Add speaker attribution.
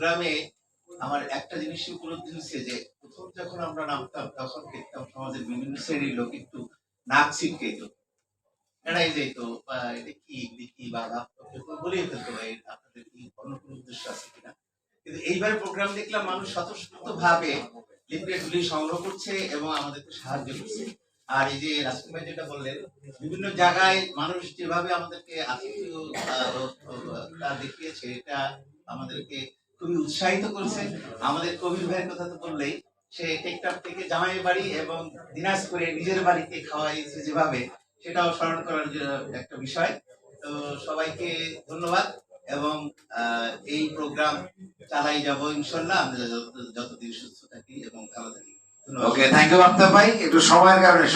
Speaker 1: প্রোগ্রামে আমার একটা জিনিস উপলব্ধি হচ্ছে যে, প্রথম যখন আমরা নামতাম, তখন দেখতাম সমাজের বিভিন্ন শ্রেণির লোক একটু নাক ছিটকেত এড়াই যেত বা এটা কি কি, বা ভাই আপনাদের কি অন্য কোনো উদ্দেশ্য আছে কিনা? কিন্তু এইবার প্রোগ্রাম দেখলাম মানুষ স্বতঃস্ফূর্ত ভাবে লিফলেট গুলি সংগ্রহ করছে এবং আমাদেরকে সাহায্য করছে। আর এই যে রাষ্ট্র ভাই যেটা বললেন, বিভিন্ন জায়গায় মানুষ যেভাবে আমাদেরকে আতিথ্যতা দেখিয়েছে, এটা আমাদেরকে খুবই উৎসাহিত করেছে। আমাদের কবির ভাইয়ের কথা তো বললেই, সে টেকটাপ থেকে জামাই বাড়ি এবং দিনাজপুরে নিজের বাড়িতে খাওয়াইছে যেভাবে, সেটাও স্মরণ করার একটা বিষয়। তো সবাইকে ধন্যবাদ এবং এই প্রোগ্রাম চালাই যাব ইনশাল্লাহ। আমরা যতদিন সুস্থ থাকি এবং ভালো থাকি।
Speaker 2: ওকে থ্যাংক ইউ ভাই। একটু সময়ের কারণে